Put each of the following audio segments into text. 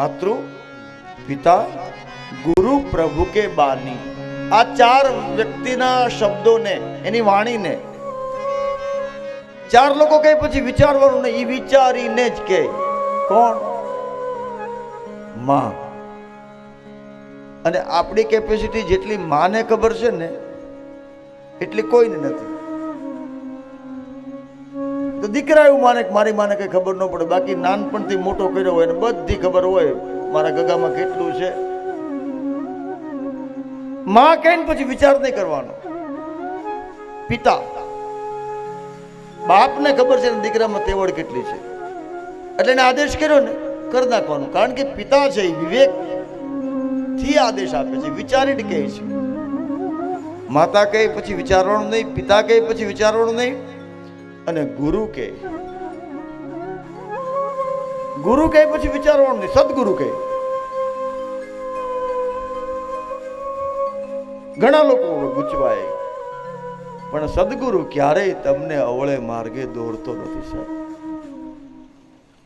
માતૃ, પિતા, ગુરુ, પ્રભુ કે બાની. આ ચાર વ્યક્તિના શબ્દોને, એની વાણીને ચાર લોકો કહે, પછી વિચારવાનું નહીં. એ વિચારીને જ કહે. કોણ? માં. અને આપણી કેપેસિટી જેટલી માને ખબર છે ને, એટલી કોઈને નથી. તો દીકરા એવું માને મારી માને કઈ ખબર ન પડે. બાકી નાનપણથી મોટો કર્યો હોય ને બધી ખબર હોય મારા ગગામાં કેટલું છે. માં કહીને પછી વિચાર નહીં કરવાનો. પિતા, બાપને ખબર છે ને દીકરામાં તેવડ કેટલી છે. એટલે એને આદેશ કર્યો ને કરી નાખવાનું. કારણ કે પિતા છે એ વિવેકથી આદેશ આપે છે, વિચારીને કહે છે. માતા કહે પછી વિચારવાનું નહીં, પિતા કહે પછી વિચારવાનું નહીં. અને ગુરુ કહે ગુરુ કહે પછી વિચારવાનું નહીં, સદગુરુ કહે ઘણા લોકો ગુચવાય, પણ સદગુરુ ક્યારેય તમને અવળે માર્ગે દોરતો નથી, સાહેબ.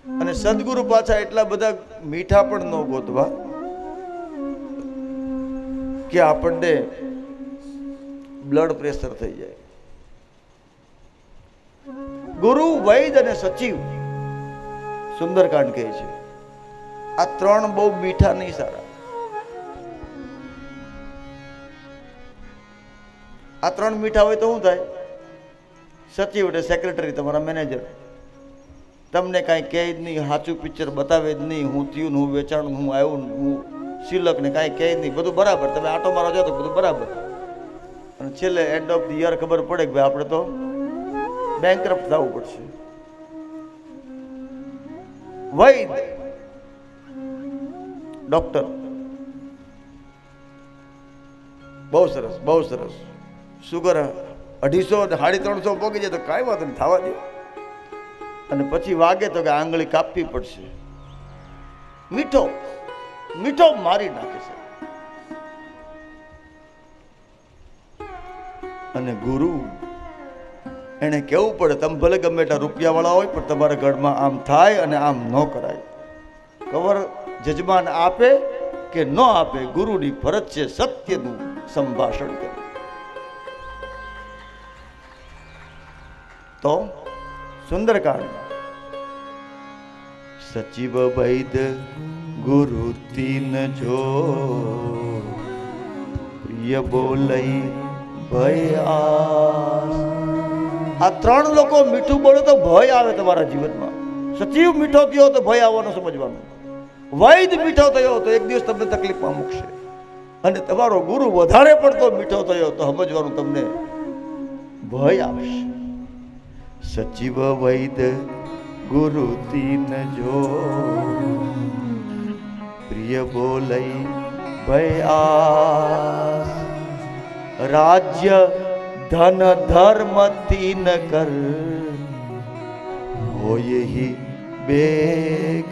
અને સદગુરુ પાછા એટલા બધા મીઠા પણ ન ગોતવા કે આપણને બ્લડ પ્રેશર થઈ જાય. ગુરુ વૈદ અને સચિવ સુંદરકાંડ કહે છે. આ ત્રણ બહુ મીઠા નહીં સારા આ ત્રણ મીઠા હોય તો શું થાય? સચિવ એટલે સેક્રેટરી તમારા મેનેજર તમને કાંઈ કહે જ નહીં, સાચું પિક્ચર બતાવે જ નહીં, હું થયું હું વેચાણ હું આવ્યું હું સિલક ને કાંઈ કહે જ નહીં, બધું બરાબર. તમે આટો મારો જાઓ તો બધું બરાબર. અને છેલ્લે એન્ડ ઓફ ધ યર ખબર પડે કે ભાઈ આપણે તો બેંકરપ્ટ થવું પડશે. વૈદ. ડોક્ટર. બહુ સરસ બહુ સરસ. સુગર અઢીસો સાડી ત્રણસો પોગી જાય તો કાંઈ વાત નહીં, થવા દે. અને પછી વાગે તો કે આંગળી કાપવી પડશે. મીઠો મીઠો મારી નાખે છે. અને ગુરુ એને કેવું પડે, તમે ભલે ગમે એટલા રૂપિયાવાળા હોય, પણ તમારા ઘરમાં આમ થાય અને આમ ન કરાય. કવર જજમાન આપે કે ન આપે, ગુરુની ફરજ છે સત્યનું સંભાષણ કરે તો સુંદરકાંડ સચિવ વૈદ ગુરુ તીન જો, પ્રિય બોલઈ ભયાસ આ ત્રણ લોકો મીઠું બોલે તો ભય આવે તમારા જીવનમાં. સચિવ મીઠો થયો તો ભય આવવાનું સમજવાનું. વૈદ મીઠો થયો તો એક દિવસ તમને તકલીફમાં મૂકશે. અને તમારો ગુરુ વધારે પડતો મીઠો થયો તો સમજવાનું તમને ભય આવશે. સચિવ વૈદ, ગુરુ તીન જો. પ્રિય બોલઈ આ રાજ્ય ધન ધર્મ તીન કર. બે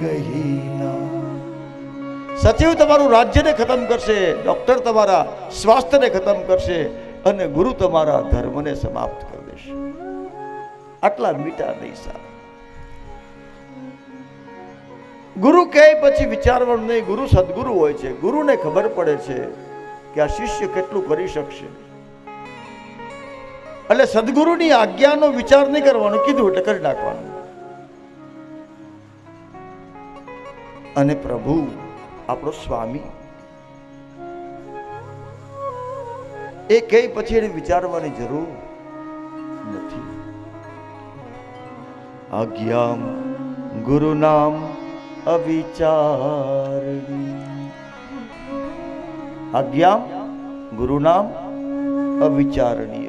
ગહીના સચિવ તમારું રાજ્યને ખતમ કરશે, ડોક્ટર તમારા સ્વાસ્થ્યને ખતમ કરશે અને ગુરુ તમારા ધર્મને સમાપ્ત કરી દેશે. આટલા મીઠા નહીં સારા ગુરુ કહે પછી વિચારવાનું નહીં, ગુરુ સદગુરુ હોય છે. ગુરુને ખબર પડે છે કે આ શિષ્ય કેટલું કરી શકશે. એટલે સદગુરુની આજ્ઞાનો વિચાર નહીં કરવાનો, કીધું એટલે કરી નાખવાનું. અને પ્રભુ આપણો સ્વામી. એ કહે પછી એને વિચારવાની જરૂર નથી. આજ્ઞામ ગુરુ નામ અવિચારણી. આજ્ઞામ ગુરુ નામ અવિચારણીય